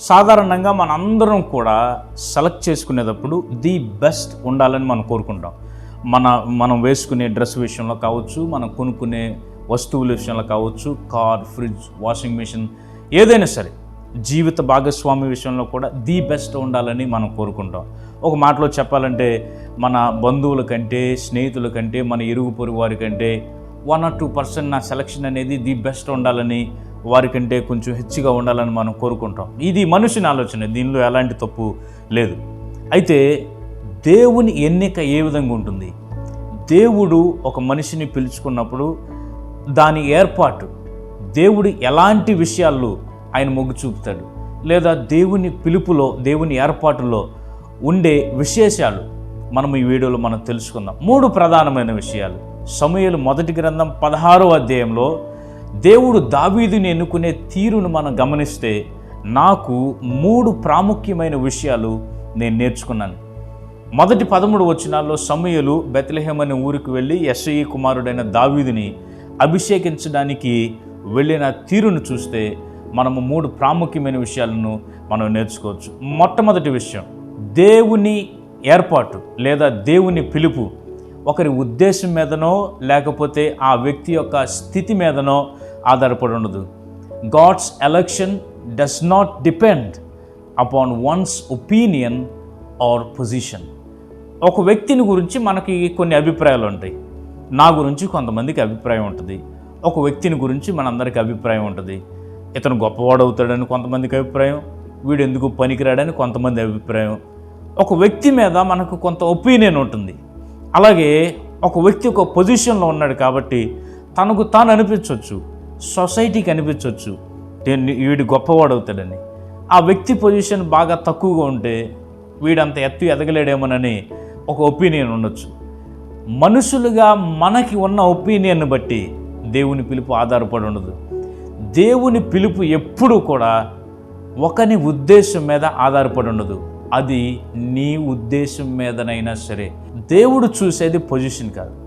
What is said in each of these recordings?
సాధారణంగా మనందరం కూడా సెలెక్ట్ చేసుకునేటప్పుడు ది బెస్ట్ ఉండాలని మనం కోరుకుంటాం. మన మనం వేసుకునే డ్రెస్ విషయంలో కావచ్చు మనం కొనుక్కునే వస్తువుల విషయంలో కావచ్చు కార్ ఫ్రిడ్జ్ వాషింగ్ మిషన్ ఏదైనా సరే జీవిత భాగస్వామి విషయంలో కూడా ది బెస్ట్ ఉండాలని మనం కోరుకుంటాం. ఒక మాటలో చెప్పాలంటే మన బంధువుల కంటే స్నేహితుల కంటే మన ఇరుగు పొరుగు వారి కంటే వన్ ఆర్ టూ పర్సెంట్ నా సెలక్షన్ అనేది ది బెస్ట్ ఉండాలని వారికంటే కొంచెం హెచ్చుగా ఉండాలని మనం కోరుకుంటాం. ఇది మనుషుని ఆలోచన దీనిలో ఎలాంటి తప్పు లేదు. అయితే దేవుని ఎన్నిక ఏ విధంగా ఉంటుంది? దేవుడు ఒక మనిషిని పిలుచుకున్నప్పుడు దాని ఏర్పాటు దేవుడు ఎలాంటి విషయాల్లో ఆయన మొగ్గు చూపుతాడు? లేదా దేవుని పిలుపులో దేవుని ఏర్పాటులో ఉండే విశేషాలు మనం ఈ వీడియోలో మనం తెలుసుకుందాం. మూడు ప్రధానమైన విషయాలు. సమయలు మొదటి గ్రంథం పదహారో అధ్యాయంలో దేవుడు దావీదుని ఎన్నుకునే తీరును మనం గమనిస్తే నాకు మూడు ప్రాముఖ్యమైన విషయాలు నేను నేర్చుకున్నాను. మొదటి పదమూడు వచనాల్లో సమయలు బెత్లహేమ్ అనే ఊరికి వెళ్ళి ఎస్ఐ కుమారుడైన దావీదుని అభిషేకించడానికి వెళ్ళిన తీరును చూస్తే మనము మూడు ప్రాముఖ్యమైన విషయాలను మనం నేర్చుకోవచ్చు. మొట్టమొదటి విషయం దేవుని ఏర్పాటు లేదా దేవుని పిలుపు. ఒకరి ఉద్దేశం మీదనో లేకపోతే ఆ వ్యక్తి యొక్క స్థితి మీదనో ఆధారపడి ఉండదు. God's election does not depend upon one's opinion or position ఒక వ్యక్తిని గురించి మనకి కొన్ని అభిప్రాయాలు ఉంటాయి. నా గురించి కొంతమందికి అభిప్రాయం ఉంటుంది. ఒక వ్యక్తిని గురించి మనందరికీ అభిప్రాయం ఉంటుంది. ఇతను గొప్పవాడు అవుతాడని కొంతమందికి అభిప్రాయం వీడు ఎందుకు పనికిరాడని కొంతమంది అభిప్రాయం. ఒక వ్యక్తి మీద మనకు కొంత ఒపీనియన్ ఉంటుంది. అలాగే ఒక వ్యక్తి ఒక పొజిషన్లో ఉన్నాడు కాబట్టి తనకు తాను అనిపించవచ్చు సొసైటీకి అనిపించవచ్చు "నేను- వీడు గొప్పవాడు అవుతాడని. ఆ వ్యక్తి పొజిషన్ బాగా తక్కువగా ఉంటే వీడంత ఎత్తు ఎదగలేడేమోనని ఒక ఒపీనియన్ ఉండొచ్చు. మనుషులుగా మనకి ఉన్న ఒపీనియన్ బట్టి దేవుని పిలుపు ఆధారపడి ఉండదు. దేవుని పిలుపు ఎప్పుడూ కూడా ఒకని ఉద్దేశం మీద ఆధారపడి ఉండదు. అది నీ ఉద్దేశం మీదనైనా సరే. దేవుడు చూసేది పొజిషన్ కాదు.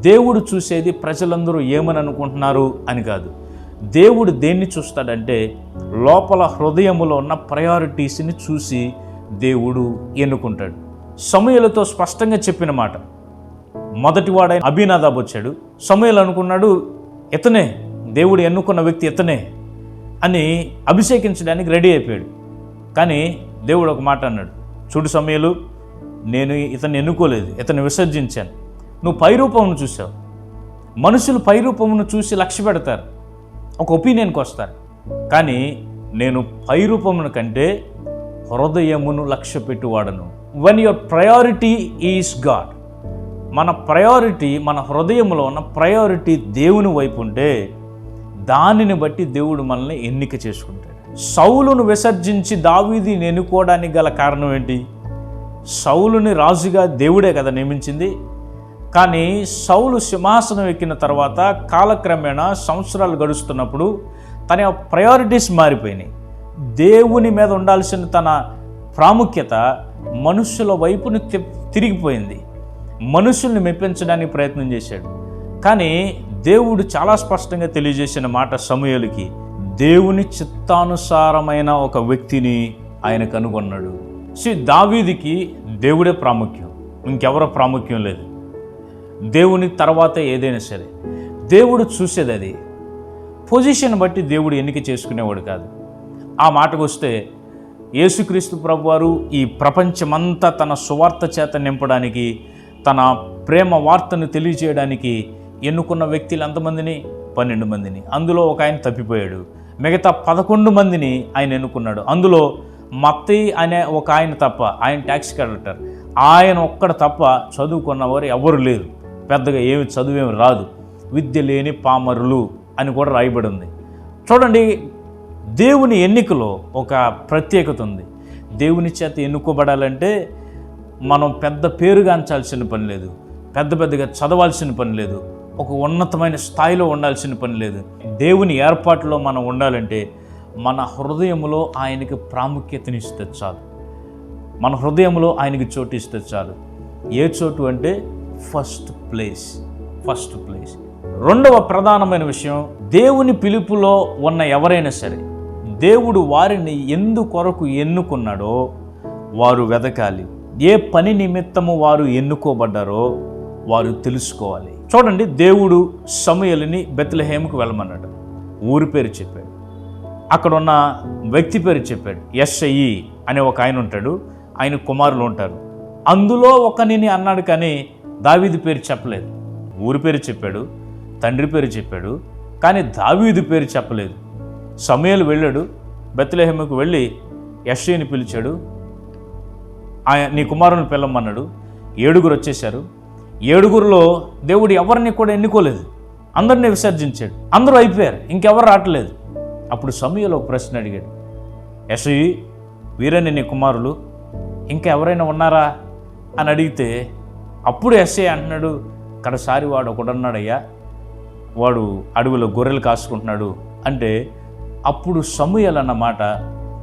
దేవుడు చూసేది ప్రజలందరూ ఏమని అనుకుంటున్నారు అని కాదు. దేవుడు దేన్ని చూస్తాడంటే లోపల హృదయములో ఉన్న ప్రయారిటీస్ని చూసి దేవుడు ఎన్నుకుంటాడు. సమయలతో స్పష్టంగా చెప్పిన మాట మొదటివాడైన అభినాదాబ్ వచ్చాడు. సమయలు అనుకున్నాడు ఇతనే దేవుడు ఎన్నుకున్న వ్యక్తి ఇతనే అని అభిషేకించడానికి రెడీ అయిపోయాడు. కానీ దేవుడు ఒక మాట అన్నాడు చూడు సమయలు నేను ఇతను ఎన్నుకోలేదు ఇతను విసర్జించాను. నువ్వు పైరూపమును చూసావు. మనుషులు పైరూపమును చూసి లక్ష్య పెడతారు. ఒక ఒపీనియన్కి వస్తారు. కానీ నేను పైరూపమును కంటే హృదయమును లక్ష్య పెట్టువాడను. One your priority is God మన ప్రయారిటీ మన హృదయంలో ఉన్న ప్రయారిటీ దేవుని వైపు ఉంటే దానిని బట్టి దేవుడు మనల్ని ఎన్నిక చేసుకుంటాడు. సౌలును విసర్జించి దావీదిని ఎన్నుకోవడానికి గల కారణం ఏంటి? సౌలుని రాజుగా దేవుడే కదా నియమించింది. కానీ సౌలు సింహాసనం ఎక్కిన తర్వాత కాలక్రమేణా సంవత్సరాలు గడుస్తున్నప్పుడు తన ప్రయారిటీస్ మారిపోయినాయి. దేవుని మీద ఉండాల్సిన తన ప్రాముఖ్యత మనుషుల వైపును తిరిగిపోయింది. మనుషుల్ని మెప్పించడానికి ప్రయత్నం చేశాడు. కానీ దేవుడు చాలా స్పష్టంగా తెలియజేసిన మాట సమయలకి దేవుని చిత్తానుసారమైన ఒక వ్యక్తిని ఆయన కనుగొన్నాడు. శ్రీ దావీదికి దేవుడే ప్రాముఖ్యం. ఇంకెవరో ప్రాముఖ్యం లేదు. దేవుని తర్వాత ఏదైనా సరే. దేవుడు చూసేది అది. పొజిషన్ బట్టి దేవుడు ఎన్నిక చేసుకునేవాడు కాదు. ఆ మాటకు వస్తే యేసుక్రీస్తు ప్రభువారు ఈ ప్రపంచమంతా తన సువార్త చేత నింపడానికి తన ప్రేమ వార్తను తెలియజేయడానికి ఎన్నుకున్న వ్యక్తులు ఎంతమందిని? పన్నెండు మందిని. అందులో ఒక ఆయన తప్పిపోయాడు. మిగతా పదకొండు మందిని ఆయన ఎన్నుకున్నాడు. అందులో మత్తయి అనే ఒక ఆయన తప్ప ఆయన ట్యాక్సీ కలెక్టర్. ఆయన ఒక్కడ తప్ప చదువుకున్నవారు ఎవరు లేరు. పెద్దగా ఏమి చదువేమి రాదు. విద్య లేని పామరులు అని కూడా రాయబడి ఉంది చూడండి దేవుని ఎన్నికలో ఒక ప్రత్యేకత ఉంది. దేవుని చేత ఎన్నుకోబడాలంటే మనం పెద్ద పేరుగాంచాల్సిన పని లేదు. పెద్ద పెద్దగా చదవాల్సిన పని లేదు. ఒక ఉన్నతమైన స్థాయిలో ఉండాల్సిన పని లేదు. దేవుని ఏర్పాటులో మనం ఉండాలంటే మన హృదయంలో ఆయనకి ప్రాముఖ్యతనిస్తే చాలు. మన హృదయంలో ఆయనకి చోటు ఇస్తే చాలు. ఏ చోటు అంటే ఫస్ట్ ప్లేస్ ఫస్ట్ ప్లేస్. రెండవ ప్రధానమైన విషయం దేవుని పిలుపులో ఉన్న ఎవరైనా సరే దేవుడు వారిని ఎందుకొరకు ఎన్నుకున్నాడో వారు వెదకాలి. ఏ పని నిమిత్తము వారు ఎన్నుకోబడ్డారో వారు తెలుసుకోవాలి. చూడండి దేవుడు సమయలిని బెత్లహేముకు వెళ్ళమన్నాడు. ఊరి పేరు చెప్పాడు. అక్కడ ఉన్న వ్యక్తి పేరు చెప్పాడు. ఎస్ఐ అనే ఒక ఆయన ఉంటాడు. ఆయన కుమారులు ఉంటారు. అందులో ఒకనిని అన్నాడు కానీ దావీదు పేరు చెప్పలేదు. ఊరి పేరు చెప్పాడు తండ్రి పేరు చెప్పాడు కానీ దావీదు పేరు చెప్పలేదు. సమయాలు వెళ్ళాడు బెత్లహేముకు వెళ్ళి యశ్వని పిలిచాడు ఆయన నీ కుమారుని పిల్లమన్నాడు ఏడుగురు వచ్చేశారు. ఏడుగురులో దేవుడు ఎవరిని కూడా ఎన్నుకోలేదు. అందరినీ విసర్జించాడు. అందరూ అయిపోయారు. ఇంకెవరు రావట్లేదు. అప్పుడు సమయంలో ఒక ప్రశ్న అడిగాడు. యశి వీరని నీ కుమారులు ఇంకా ఎవరైనా ఉన్నారా? అని అడిగితే అప్పుడు ఎస్ఐ అంటున్నాడు కడసారి వాడు ఒకడున్నాడయ్యా వాడు అడవిలో గొర్రెలు కాసుకుంటున్నాడు. అంటే అప్పుడు సమూయల్ అన్నమాట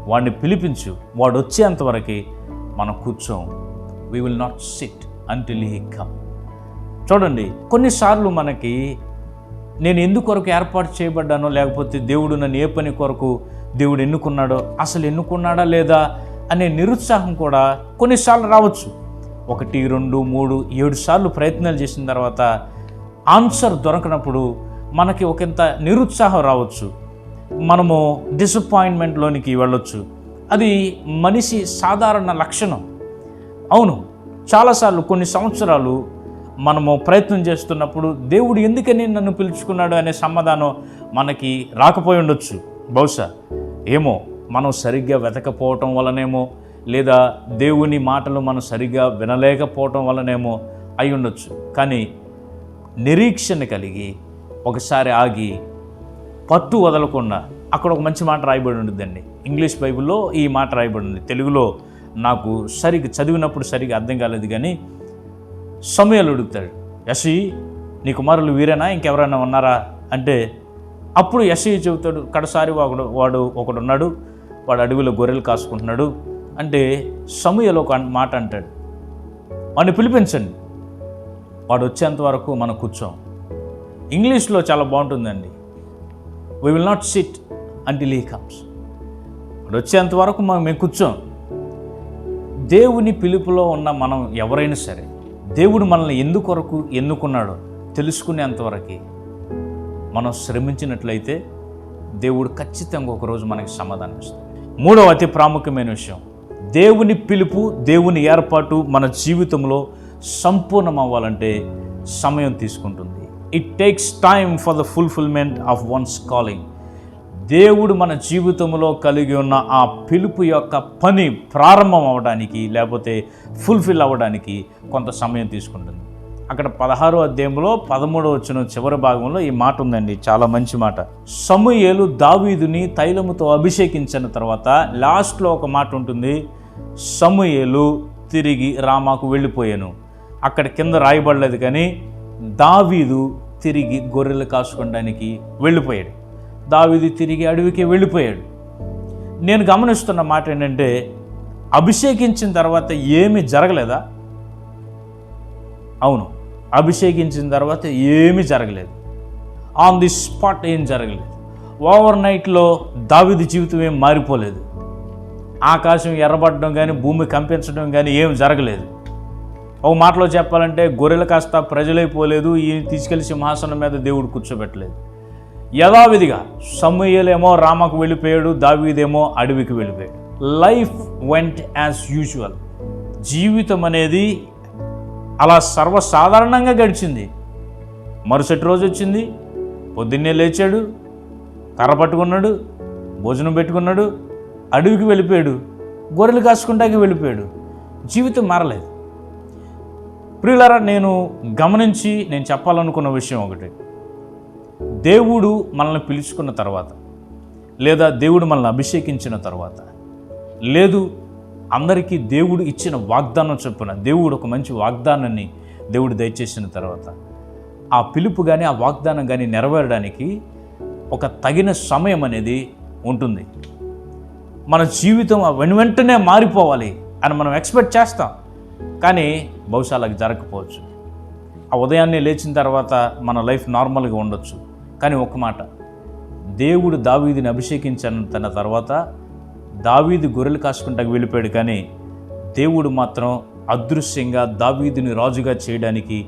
వాడిని పిలిపించు వాడు వచ్చేంతవరకు మనం కూర్చోం. We will not sit until he come చూడండి కొన్నిసార్లు మనకి నేను ఎందు కొరకు ఏర్పాటు చేయబడ్డానో లేకపోతే దేవుడు నన్ను ఏ పని కొరకు దేవుడు ఎన్నుకున్నాడో అసలు ఎన్నుకున్నాడా లేదా అనే నిరుత్సాహం కూడా కొన్నిసార్లు రావచ్చు. ఒకటి రెండు మూడు ఏడు సార్లు ప్రయత్నాలు చేసిన తర్వాత ఆన్సర్ దొరకనప్పుడు మనకి ఒకంత నిరుత్సాహం రావచ్చు. మనము డిసప్పాయింట్మెంట్లోనికి వెళ్ళొచ్చు. అది మనిషి సాధారణ లక్షణం. అవును చాలాసార్లు కొన్ని సంవత్సరాలు మనము ప్రయత్నం చేస్తున్నప్పుడు దేవుడు ఎందుకని నన్ను పిలుచుకున్నాడు అనే సమాధానం మనకి రాకపోయి ఉండొచ్చు. బహుశా ఏమో మనం సరిగ్గా వెతకపోవటం వలనేమో లేదా దేవుని మాటలు మనం సరిగ్గా వినలేకపోవటం వలనేమో అయి ఉండొచ్చు. కానీ నిరీక్షణ కలిగి ఒకసారి ఆగి పట్టు వదలకుండా అక్కడ ఒక మంచి మాట రాయబడి ఉంటుందండి ఇంగ్లీష్ బైబిల్లో ఈ మాట రాయబడి ఉంది. తెలుగులో నాకు సరిగ్గా చదివినప్పుడు సరిగ్గా అర్థం కాలేదు కానీ సమయాలు అడుగుతాడు. యశి నీ కుమారులు వీరేనా? ఇంకెవరైనా ఉన్నారా? అంటే అప్పుడు యశయ్య చెబుతాడు. కడసారి వాడు వాడు ఒకడు ఉన్నాడు వాడు అడవిలో గొర్రెలు కాసుకుంటున్నాడు. అంటే సమయలో ఒక మాట అంటాడు. వాడిని పిలిపించండి. వాడు వచ్చేంత వరకు మనం కూర్చోం. ఇంగ్లీష్లో చాలా బాగుంటుందండి. We will not sit until he comes వాడు వచ్చేంత వరకు మనం మేము కూర్చోం. దేవుని పిలుపులో ఉన్న మనం ఎవరైనా సరే దేవుడు మనల్ని ఎందుకొరకు ఎన్నుకున్నాడో తెలుసుకునేంతవరకు మనం శ్రమించినట్లయితే దేవుడు ఖచ్చితంగా ఒకరోజు మనకి సమాధానం ఇస్తాడు. మూడవ అతి ప్రాముఖ్యమైన విషయం. దేవుని పిలుపు దేవుని ఏర్పాటు మన జీవితంలో సంపూర్ణం అవ్వాలంటే సమయం తీసుకుంటుంది. It takes time for the fulfilment of one's calling దేవుడు మన జీవితంలో కలిగి ఉన్న ఆ పిలుపు యొక్క పని ప్రారంభం అవ్వడానికి లేకపోతే ఫుల్ఫిల్ అవ్వడానికి కొంత సమయం తీసుకుంటుంది. అక్కడ పదహారో అధ్యాయంలో పదమూడో వచ్చిన చివరి భాగంలో ఈ మాట ఉందండి. చాలా మంచి మాట. సమూయేలు దావీదుని తైలముతో అభిషేకించిన తర్వాత లాస్ట్లో ఒక మాట ఉంటుంది. సమూయేలు తిరిగి రామాకు వెళ్ళిపోయాను. అక్కడ కింద రాయబడలేదు కానీ దావీదు తిరిగి గొర్రెలు కాసుకోవడానికి వెళ్ళిపోయాడు. దావీదు తిరిగి అడవికి వెళ్ళిపోయాడు. నేను గమనిస్తున్న మాట ఏంటంటే అభిషేకించిన తర్వాత ఏమీ జరగలేదా? అవును. అభిషేకించిన తర్వాత ఏమీ జరగలేదు. ఆన్ ది స్పాట్ ఏం జరగలేదు. ఓవర్ నైట్లో దావిది జీవితం ఏం మారిపోలేదు. ఆకాశం ఎర్రబడడం కానీ భూమి కంపించడం కానీ ఏం జరగలేదు. ఒక మాటలో చెప్పాలంటే గొర్రెలు కాస్త ప్రజలైపోలేదు ఈయన తీసుకెళ్ళి సింహాసనం మీద దేవుడు కూర్చోబెట్టలేదు. యథావిధిగా సమూయేలేమో రామకు వెళ్ళిపోయాడు దావీదేమో అడవికి వెళ్ళిపోయాడు. లైఫ్ వెంట్ యాజ్ యూజువల్ జీవితం అనేది అలా సర్వసాధారణంగా గడిచింది. మరుసటి రోజు వచ్చింది. పొద్దున్నే లేచాడు. కర్ర పట్టుకున్నాడు. భోజనం పెట్టుకున్నాడు. అడవికి వెళ్ళిపోయాడు. గొర్రెలు కాసుకుంటాకి వెళ్ళిపోయాడు. జీవితం మారలేదు. ప్రియులరా నేను గమనించి నేను చెప్పాలనుకున్న విషయం ఒకటి. దేవుడు మనల్ని పిలుచుకున్న తర్వాత లేదా దేవుడు మనల్ని అభిషేకించిన తర్వాత లేదు అందరికీ దేవుడు ఇచ్చిన వాగ్దానం చొప్పున దేవుడు ఒక మంచి వాగ్దానాన్ని దేవుడు దయచేసిన తర్వాత ఆ పిలుపు కానీ ఆ వాగ్దానం కానీ నెరవేరడానికి ఒక తగిన సమయం అనేది ఉంటుంది. మన జీవితం వెను వెంటనే మారిపోవాలి అని మనం ఎక్స్పెక్ట్ చేస్తాం. కానీ బహుశా అలాగ జరగకపోవచ్చు. ఆ ఉదయాన్నే లేచిన తర్వాత మన లైఫ్ నార్మల్గా ఉండొచ్చు. కానీ ఒక మాట దేవుడు దావీదిని అభిషేకించిన తన తర్వాత దావీదు గొర్రెలు కాసుకుంటాకు వెళ్ళిపోయాడు కానీ దేవుడు మాత్రం అదృశ్యంగా దావీదుని రాజుగా చేయడానికి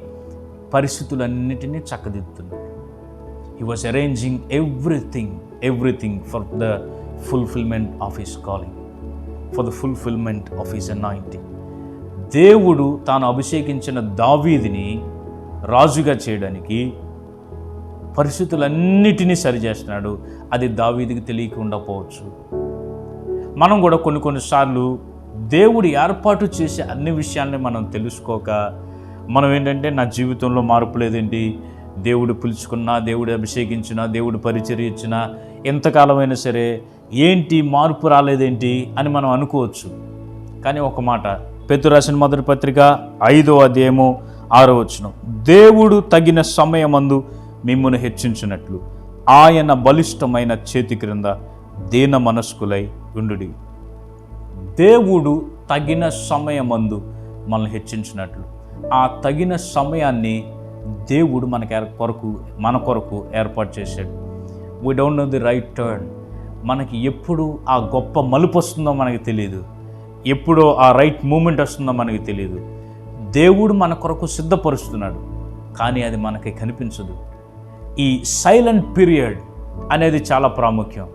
పరిస్థితులన్నిటినీ చక్కదిద్దుతున్నాడు. He was arranging everything everything for the fulfilment of his calling for the fulfilment of his anointing దేవుడు తాను అభిషేకించిన దావీదిని రాజుగా చేయడానికి పరిస్థితులన్నిటినీ సరిచేస్తున్నాడు. అది దావీదికి తెలియకుండా పోవచ్చు. మనం కూడా కొన్ని కొన్నిసార్లు దేవుడు ఏర్పాటు చేసే అన్ని విషయాల్ని మనం తెలుసుకోక మనం ఏంటంటే నా జీవితంలో మార్పు లేదేంటి? దేవుడు పిలుచుకున్నా దేవుడు అభిషేకించినా దేవుడు పరిచర్య ఇచ్చినా ఎంతకాలమైనా సరే ఏంటి మార్పు రాలేదేంటి అని మనం అనుకోవచ్చు. కానీ ఒక మాట పెతురాసిన మొదటి పత్రిక ఐదో అధ్యాయము ఆరో వచనం దేవుడు తగిన సమయమందు మిమ్మల్ని హెచ్చించినట్లు. ఆయన బలిష్టమైన చేతి క్రింద దీన మనస్కులై ఉండు దేవుడు తగిన సమయమందు మనల్ని హెచ్చించినట్లు. ఆ తగిన సమయాన్ని దేవుడు మనకి ఏర్- కొరకు మన కొరకు ఏర్పాటు చేశాడు. We don't know the right turn మనకి ఎప్పుడు ఆ గొప్ప మలుపు వస్తుందో మనకి తెలియదు ఎప్పుడో ఆ రైట్ మూమెంట్ వస్తుందో మనకి తెలియదు దేవుడు మన కొరకు సిద్ధపరుస్తున్నాడు. కానీ అది మనకి కనిపించదు. ఈ సైలెంట్ పీరియడ్ అనేది చాలా ప్రాముఖ్యం.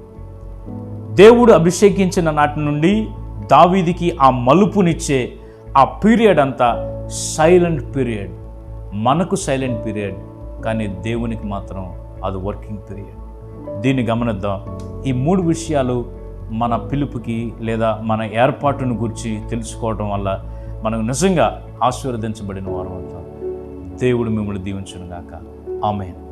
దేవుడు అభిషేకించిన నాటి నుండి దావీదికి ఆ మలుపునిచ్చే ఆ పీరియడ్ అంతా సైలెంట్ పీరియడ్. మనకు సైలెంట్ పీరియడ్ కానీ దేవునికి మాత్రం అది వర్కింగ్ పీరియడ్. దీన్ని గమనిద్దాం. ఈ మూడు విషయాలు మన పిలుపుకి లేదా మన ఏర్పాటును గురించి తెలుసుకోవడం వల్ల మనం నిజంగా ఆశీర్వదించబడిన వారు అవుతాం దేవుడు మిమ్మల్ని దీవించును గాక ఆమెన్.